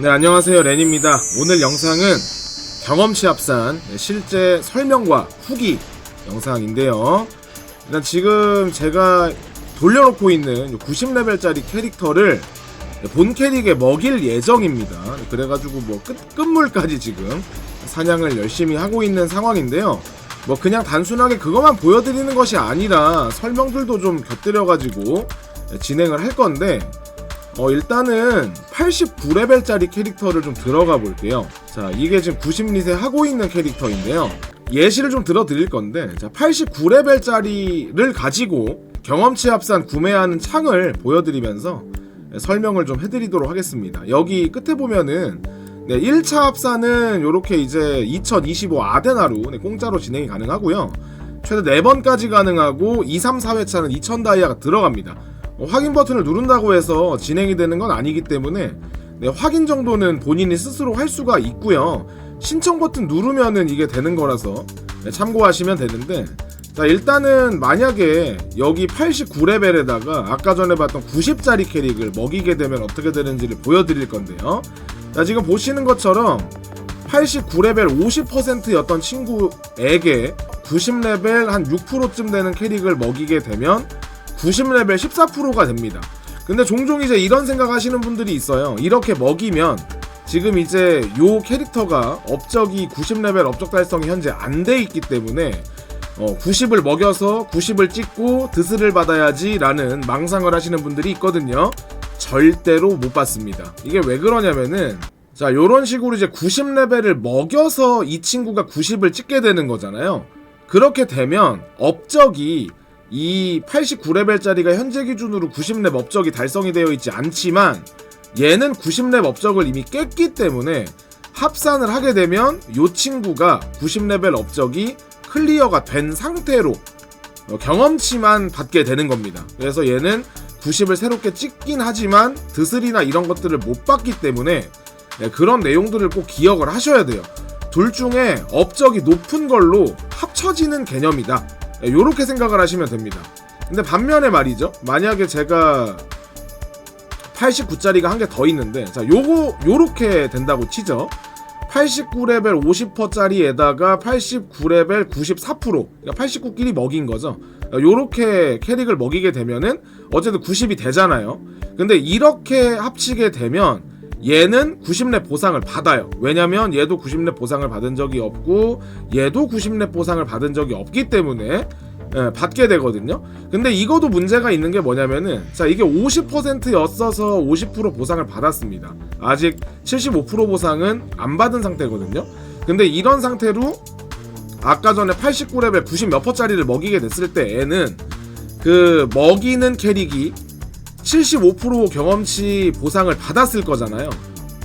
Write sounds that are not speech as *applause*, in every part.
네, 안녕하세요. 렌입니다. 오늘 영상은 경험치 합산 실제 설명과 후기 영상인데요. 일단 지금 제가 돌려놓고 있는 90레벨짜리 캐릭터를 본 캐릭에 먹일 예정입니다. 그래가지고 뭐 끝, 끝물까지 지금 사냥을 열심히 하고 있는 상황인데요. 뭐 그냥 단순하게 그것만 보여드리는 것이 아니라 설명들도 좀 곁들여가지고 진행을 할 건데 어, 일단은 89레벨짜리 캐릭터를 좀 들어가 볼게요. 자, 이게 지금 90리세 하고 있는 캐릭터인데요. 예시를 좀 들어드릴 건데, 자, 89레벨짜리를 가지고 경험치 합산 구매하는 창을 보여드리면서 설명을 좀 해드리도록 하겠습니다. 여기 끝에 보면은 네, 1차 합산은 이렇게 이제 2025 아데나로 네, 공짜로 진행이 가능하고요. 최대 4번까지 가능하고 2, 3, 4회차는 2000 다이아가 들어갑니다. 어, 확인 버튼을 누른다고 해서 진행이 되는 건 아니기 때문에 네, 확인 정도는 본인이 스스로 할 수가 있고요. 신청 버튼 누르면은 이게 되는 거라서 네, 참고하시면 되는데 자 일단은 만약에 여기 89레벨에다가 아까 전에 봤던 90짜리 캐릭을 먹이게 되면 어떻게 되는지를 보여드릴 건데요. 자 지금 보시는 것처럼 89레벨 50%였던 친구에게 90레벨 한 6%쯤 되는 캐릭을 먹이게 되면 90레벨 14%가 됩니다. 근데 종종 이제 이런 생각 하시는 분들이 있어요. 이렇게 먹이면 지금 이제 요 캐릭터가 업적이 90레벨 업적 달성이 현재 안 돼 있기 때문에 어, 90을 먹여서 90을 찍고 드스를 받아야지 라는 망상을 하시는 분들이 있거든요. 절대로 못 받습니다. 이게 왜 그러냐면은 자 요런 식으로 이제 90레벨을 먹여서 이 친구가 90을 찍게 되는 거잖아요. 그렇게 되면 업적이 이 89레벨짜리가 현재 기준으로 90렙 업적이 달성이 되어 있지 않지만 얘는 90렙 업적을 이미 깼기 때문에 합산을 하게 되면 이 친구가 90레벨 업적이 클리어가 된 상태로 어, 경험치만 받게 되는 겁니다. 그래서 얘는 90을 새롭게 찍긴 하지만 드슬이나 이런 것들을 못 받기 때문에 네, 그런 내용들을 꼭 기억을 하셔야 돼요. 둘 중에 업적이 높은 걸로 합쳐지는 개념이다. 이렇게 생각을 하시면 됩니다. 근데 반면에 말이죠. 만약에 제가 89짜리가 한 개 더 있는데 자 요거 요렇게 된다고 치죠. 89레벨 50%짜리에다가 89레벨 94% 그러니까 89끼리 먹인 거죠. 요렇게 캐릭을 먹이게 되면은 어쨌든 90이 되잖아요. 근데 이렇게 합치게 되면 얘는 90렙 보상을 받아요. 왜냐면 얘도 90렙 보상을 받은 적이 없고 얘도 90렙 보상을 받은 적이 없기 때문에 예, 받게 되거든요. 근데 이거도 문제가 있는 게 뭐냐면은 자 이게 50%였어서 50% 보상을 받았습니다. 아직 75% 보상은 안 받은 상태거든요. 근데 이런 상태로 아까 전에 89레벨 90 몇 퍼짜리를 먹이게 됐을 때 애는 그 먹이는 캐릭이 75% 경험치 보상을 받았을 거잖아요.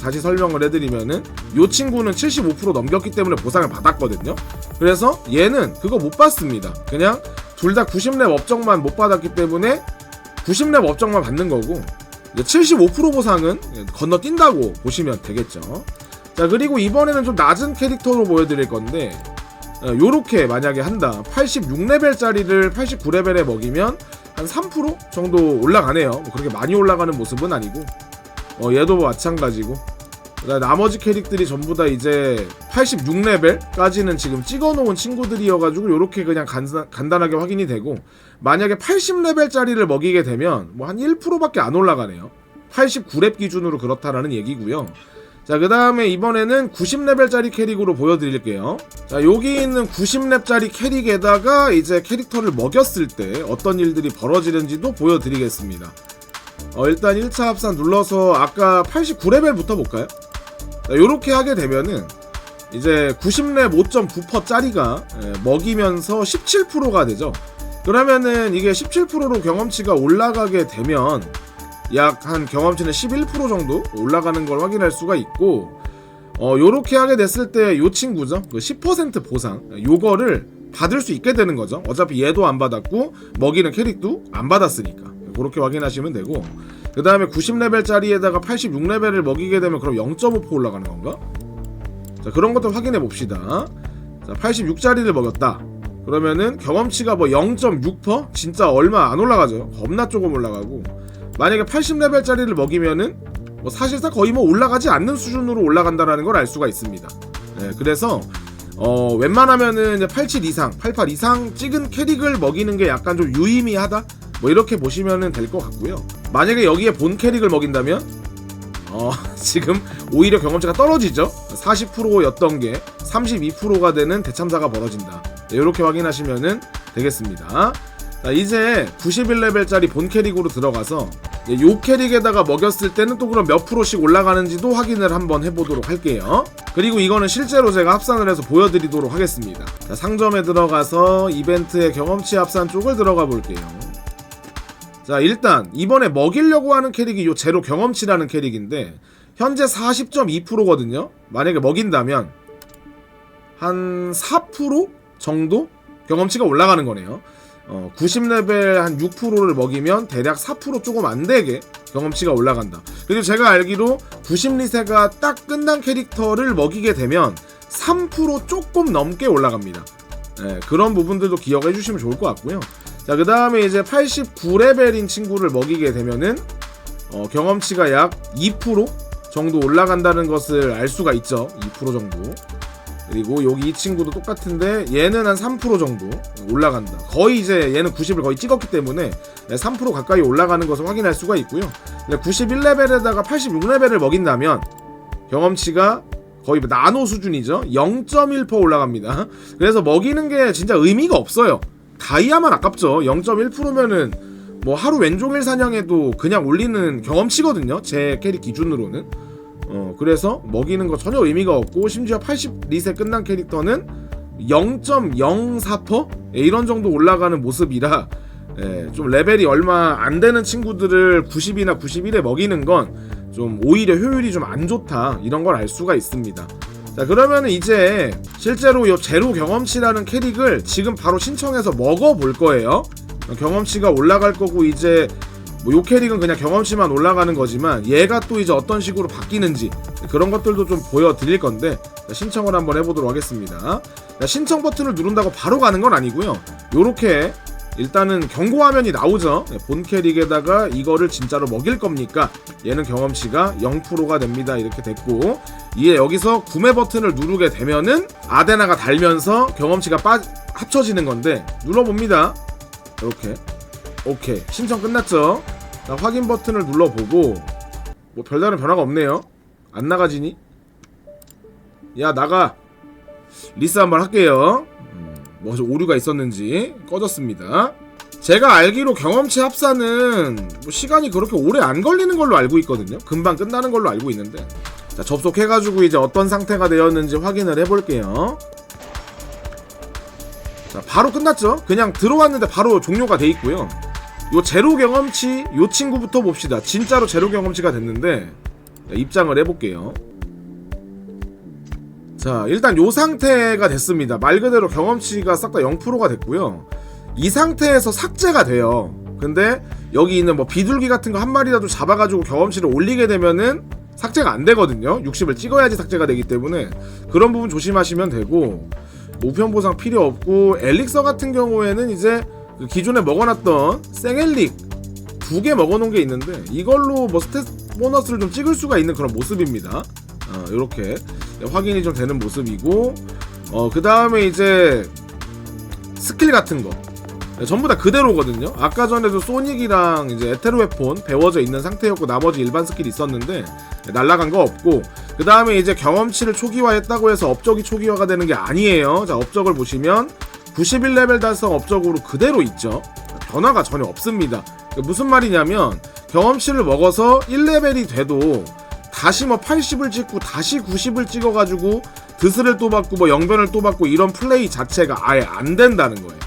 다시 설명을 해드리면은 요 친구는 75% 넘겼기 때문에 보상을 받았거든요. 그래서 얘는 그거 못 받습니다. 그냥 둘 다 90렙 업적만 못 받았기 때문에 90렙 업적만 받는 거고 75% 보상은 건너뛴다고 보시면 되겠죠. 자 그리고 이번에는 좀 낮은 캐릭터로 보여드릴 건데 어, 요렇게 만약에 한다 86레벨짜리를 89레벨에 먹이면 한 3% 정도 올라가네요. 뭐 그렇게 많이 올라가는 모습은 아니고 어, 얘도 마찬가지고 그다음에 나머지 캐릭들이 전부 다 이제 86레벨까지는 지금 찍어놓은 친구들이어가지고 이렇게 그냥 간단, 간단하게 확인이 되고 만약에 80레벨짜리를 먹이게 되면 뭐 한 1%밖에 안 올라가네요. 89렙 기준으로 그렇다라는 얘기고요. 자, 그 다음에 이번에는 90레벨짜리 캐릭으로 보여드릴게요. 자, 여기 있는 90렙짜리 캐릭에다가 이제 캐릭터를 먹였을 때 어떤 일들이 벌어지는지도 보여드리겠습니다. 어, 일단 1차 합산 눌러서 아까 89레벨부터 볼까요? 자, 요렇게 하게 되면은 이제 90렙 5.9%짜리가 예, 먹이면서 17%가 되죠. 그러면은 이게 17%로 경험치가 올라가게 되면 약 한 경험치는 11% 정도 올라가는 걸 확인할 수가 있고 어 요렇게 하게 됐을 때 요 친구죠. 그 10% 보상. 요거를 받을 수 있게 되는 거죠. 어차피 얘도 안 받았고 먹이는 캐릭도 안 받았으니까. 그렇게 확인하시면 되고 그 다음에 90레벨짜리에다가 86레벨을 먹이게 되면 그럼 0.5% 올라가는 건가? 자 그런 것도 확인해 봅시다. 자 86짜리를 먹였다. 그러면은 경험치가 뭐 0.6% 진짜 얼마 안 올라가죠. 겁나 조금 올라가고 만약에 80레벨짜리를 먹이면은 뭐 사실상 거의 뭐 올라가지 않는 수준으로 올라간다라는 걸 알 수가 있습니다. 네, 그래서 어, 웬만하면은 이제 87 이상, 88 이상 찍은 캐릭을 먹이는 게 약간 좀 유의미하다. 뭐 이렇게 보시면은 될것 같고요. 만약에 여기에 본 캐릭을 먹인다면 어, *laughs* 지금 오히려 경험치가 떨어지죠. 40%였던 게 32%가 되는 대참사가 벌어진다. 네, 이렇게 확인하시면은 되겠습니다. 자, 이제 91레벨짜리 본 캐릭으로 들어가서 네, 요 캐릭에다가 먹였을 때는 또 그럼 몇 프로씩 올라가는지도 확인을 한번 해보도록 할게요. 그리고 이거는 실제로 제가 합산을 해서 보여드리도록 하겠습니다. 자, 상점에 들어가서 이벤트의 경험치 합산 쪽을 들어가 볼게요. 자 일단 이번에 먹이려고 하는 캐릭이 요 제로 경험치라는 캐릭인데 현재 40.2%거든요 만약에 먹인다면 한 4% 정도 경험치가 올라가는 거네요 어, 90레벨 한 6%를 먹이면 대략 4% 조금 안 되게 경험치가 올라간다 그리고 제가 알기로 90리세가 딱 끝난 캐릭터를 먹이게 되면 3% 조금 넘게 올라갑니다 네, 그런 부분들도 기억해 주시면 좋을 것 같고요 자, 그 다음에 이제 89레벨인 친구를 먹이게 되면은, 어, 경험치가 약 2% 정도 올라간다는 것을 알 수가 있죠. 2% 정도. 그리고 여기 이 친구도 똑같은데, 얘는 한 3% 정도 올라간다. 거의 이제 얘는 90을 거의 찍었기 때문에 3% 가까이 올라가는 것을 확인할 수가 있고요. 91레벨에다가 86레벨을 먹인다면, 경험치가 거의 뭐 나노 수준이죠. 0.1% 올라갑니다. *laughs* 그래서 먹이는 게 진짜 의미가 없어요. 다이아만 아깝죠. 0.1%면은 뭐 하루 왼종일 사냥해도 그냥 올리는 경험치거든요. 제 캐릭 기준으로는. 어 그래서 먹이는 거 전혀 의미가 없고 심지어 80 리셋 끝난 캐릭터는 0.04% 예, 이런 정도 올라가는 모습이라 예, 좀 레벨이 얼마 안 되는 친구들을 90이나 91에 먹이는 건 좀 오히려 효율이 좀 안 좋다 이런 걸 알 수가 있습니다. 자 그러면 이제 실제로 이 제로 경험치라는 캐릭을 지금 바로 신청해서 먹어볼 거예요 경험치가 올라갈 거고 이제 뭐 요 캐릭은 그냥 경험치만 올라가는 거지만 얘가 또 이제 어떤 식으로 바뀌는지 그런 것들도 좀 보여드릴 건데 자, 신청을 한번 해보도록 하겠습니다 자, 신청 버튼을 누른다고 바로 가는 건 아니고요 요렇게 일단은 경고 화면이 나오죠. 네, 본 캐릭에다가 이거를 진짜로 먹일 겁니까? 얘는 경험치가 0%가 됩니다. 이렇게 됐고 이에 여기서 구매 버튼을 누르게 되면은 아데나가 달면서 경험치가 빠 합쳐지는 건데 눌러봅니다. 이렇게 오케이 신청 끝났죠. 자, 확인 버튼을 눌러보고 뭐 별다른 변화가 없네요. 안 나가지니? 야 나가 리스 한번 할게요. 뭐 오류가 있었는지 꺼졌습니다. 제가 알기로 경험치 합산은 뭐 시간이 그렇게 오래 안 걸리는 걸로 알고 있거든요. 금방 끝나는 걸로 알고 있는데. 자, 접속해가지고 이제 어떤 상태가 되었는지 확인을 해볼게요. 자, 바로 끝났죠? 그냥 들어왔는데 바로 종료가 돼 있고요. 요 제로 경험치, 요 친구부터 봅시다. 진짜로 제로 경험치가 됐는데, 자, 입장을 해볼게요. 자 일단 요 상태가 됐습니다. 말 그대로 경험치가 싹 다 0%가 됐고요. 이 상태에서 삭제가 돼요. 근데 여기 있는 뭐 비둘기 같은 거 한 마리라도 잡아가지고 경험치를 올리게 되면은 삭제가 안 되거든요. 60을 찍어야지 삭제가 되기 때문에. 그런 부분 조심하시면 되고 우편 보상 필요 없고 엘릭서 같은 경우에는 이제 그 기존에 먹어놨던 생엘릭 두 개 먹어놓은 게 있는데 이걸로 뭐 스탯 보너스를 좀 찍을 수가 있는 그런 모습입니다 어, 이렇게 확인이 좀 되는 모습이고 어, 그 다음에 이제 스킬 같은 거 네, 전부 다 그대로거든요. 아까 전에도 소닉이랑 이제 에테로 웨폰 배워져 있는 상태였고 나머지 일반 스킬이 있었는데 날라간 거 없고 그 다음에 이제 경험치를 초기화했다고 해서 업적이 초기화가 되는 게 아니에요. 자 업적을 보시면 91레벨 달성 업적으로 그대로 있죠. 변화가 전혀 없습니다. 무슨 말이냐면 경험치를 먹어서 1레벨이 돼도 다시 뭐 80을 찍고 다시 90을 찍어가지고 드스를 또 받고 뭐 영변을 또 받고 이런 플레이 자체가 아예 안 된다는 거예요.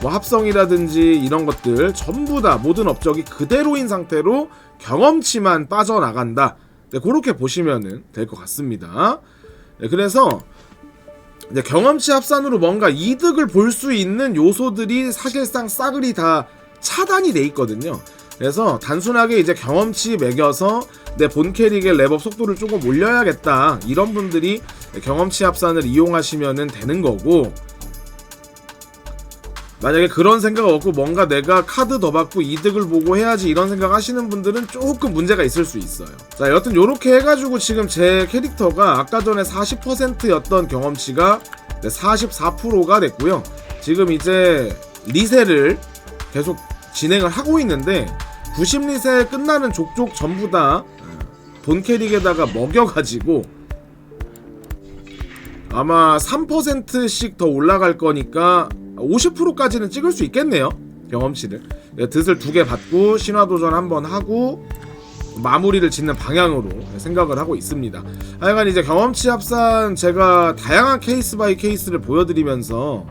뭐 합성이라든지 이런 것들 전부 다 모든 업적이 그대로인 상태로 경험치만 빠져나간다. 네, 그렇게 보시면 될 것 같습니다. 네, 그래서 이제 경험치 합산으로 뭔가 이득을 볼 수 있는 요소들이 사실상 싸그리 다 차단이 돼 있거든요. 그래서 단순하게 이제 경험치 매겨서 내 본 캐릭의 랩업 속도를 조금 올려야겠다 이런 분들이 경험치 합산을 이용하시면 되는 거고 만약에 그런 생각 없고 뭔가 내가 카드 더 받고 이득을 보고 해야지 이런 생각 하시는 분들은 조금 문제가 있을 수 있어요. 자, 여튼 요렇게 해가지고 지금 제 캐릭터가 아까 전에 40%였던 경험치가 44%가 됐고요. 지금 이제 리세를 계속 진행을 하고 있는데 90리세 끝나는 족족 전부 다 본 캐릭에다가 먹여가지고 아마 3%씩 더 올라갈 거니까 50%까지는 찍을 수 있겠네요. 경험치를. 네, 듯을 두개 받고 신화 도전 한 번 하고 마무리를 짓는 방향으로 생각을 하고 있습니다. 하여간 이제 경험치 합산 제가 다양한 케이스 바이 케이스를 보여드리면서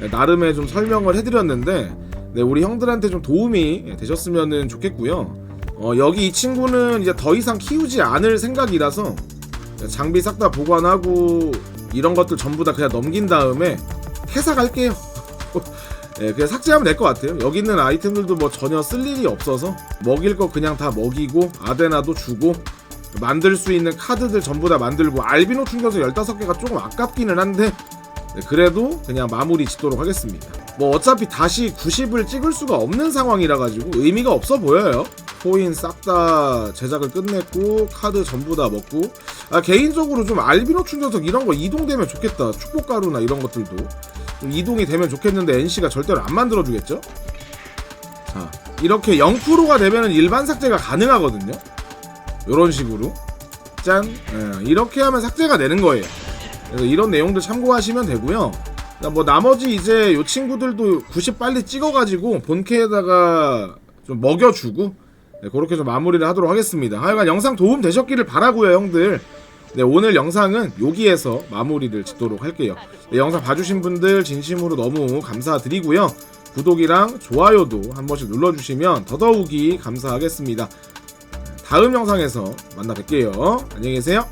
네, 나름의 좀 설명을 해드렸는데 네, 우리 형들한테 좀 도움이 되셨으면 좋겠고요. 어, 여기 이 친구는 이제 더 이상 키우지 않을 생각이라서 장비 싹 다 보관하고 이런 것들 전부 다 그냥 넘긴 다음에 퇴사갈게요. *laughs* 예, 그냥 삭제하면 될 것 같아요. 여기 있는 아이템들도 뭐 전혀 쓸 일이 없어서 먹일 거 그냥 다 먹이고 아데나도 주고 만들 수 있는 카드들 전부 다 만들고 알비노 충전소 15개가 조금 아깝기는 한데 네, 그래도 그냥 마무리 짓도록 하겠습니다. 뭐 어차피 다시 90을 찍을 수가 없는 상황이라 가지고 의미가 없어 보여요. 코인 싹 다 제작을 끝냈고 카드 전부 다 먹고 아, 개인적으로 좀 알비노 충전석 이런 거 이동되면 좋겠다. 축복가루나 이런 것들도 좀 이동이 되면 좋겠는데 NC가 절대로 안 만들어 주겠죠? 자, 이렇게 0%가 되면은 일반 삭제가 가능하거든요. 이런 식으로 짠 예, 이렇게 하면 삭제가 되는 거예요. 그래서 이런 내용들 참고하시면 되고요. 그러니까 뭐 나머지 이제 요 친구들도 90 빨리 찍어가지고 본캐에다가 좀 먹여주고 네, 그렇게 좀 마무리를 하도록 하겠습니다. 하여간 영상 도움 되셨기를 바라고요, 형들. 네, 오늘 영상은 여기에서 마무리를 짓도록 할게요. 네, 영상 봐주신 분들 진심으로 너무 감사드리고요. 구독이랑 좋아요도 한 번씩 눌러주시면 더더욱이 감사하겠습니다. 다음 영상에서 만나 뵐게요. 안녕히 계세요.